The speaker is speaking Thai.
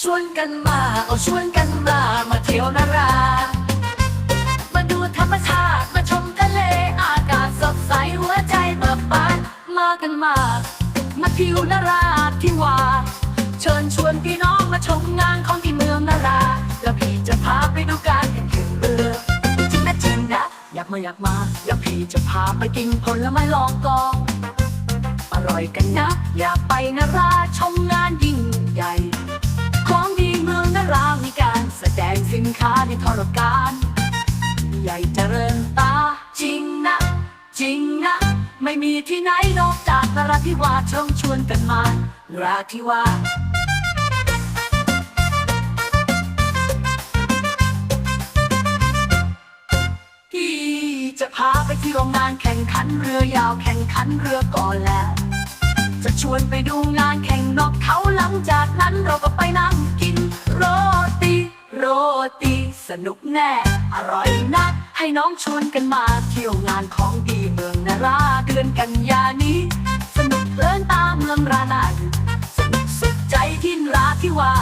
ชวนกันมาเอาชวนกันมา มาเที่ยวนารา มาดูธรรมชาติ มาชมทะเล อากาศสดใสหัวใจเบิกบาน มากันมา มาเที่ยวนาราที่ว่าเชิญชวนพี่น้องมาชมงานของที่เมืองนารา แล้วพี่จะพาไปดูการแข่งขันเรือจริงนะจริงนะ อยากมาอยากมา แล้วพี่จะพาไปกินผลไม้ลองกอง ร่อยกันนะ อยากไปนาราชมงานยิ่งใหญ่ ของดีเมืองนารามีการแสดงสินค้าในทรการ ใหญ่เจริญตาจริงนะ จริงนะ ไม่มีที่ไหนนอกจากนราธิวาสเชิญชวนกันมานราธิวาสพี่จะพาไปที่โรงงานแข่งขันเรือยาวแข่งขันเรือก่อนแล้ว จะชวนไปดูงานแข่งนกเขาหลังจากนั้นเราก็ไปนั่งกิน โรตี โรตี สนุกแน่ อร่อยนัก ให้น้องชวนกันมาเที่ยวงานของดีเมืองนาราเดือนกันยานี้ สนุกเลินตามเมืองรานันสนุกสุดใจที่ราที่วา